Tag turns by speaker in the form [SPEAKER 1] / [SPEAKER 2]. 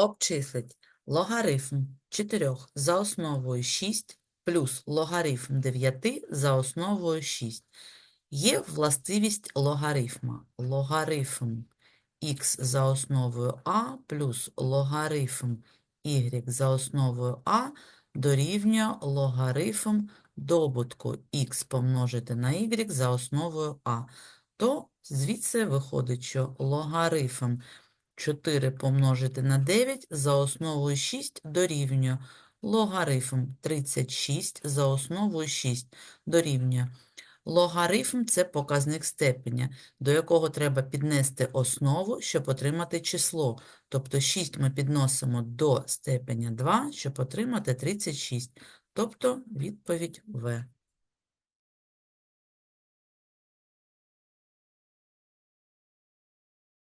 [SPEAKER 1] Обчислить логарифм 4 за основою 6 плюс логарифм 9 за основою 6. Є властивість логарифма. Логарифм х за основою а плюс логарифм y за основою а дорівнює логарифм добутку х помножити на y за основою а. То звідси виходить, що логарифм 4 помножити на 9 за основою 6 дорівнює логарифм 36 за основою 6 дорівнює. Логарифм – це показник степеня, до якого треба піднести основу, щоб отримати число. Тобто 6 ми підносимо до степеня 2, щоб отримати 36. Тобто відповідь В.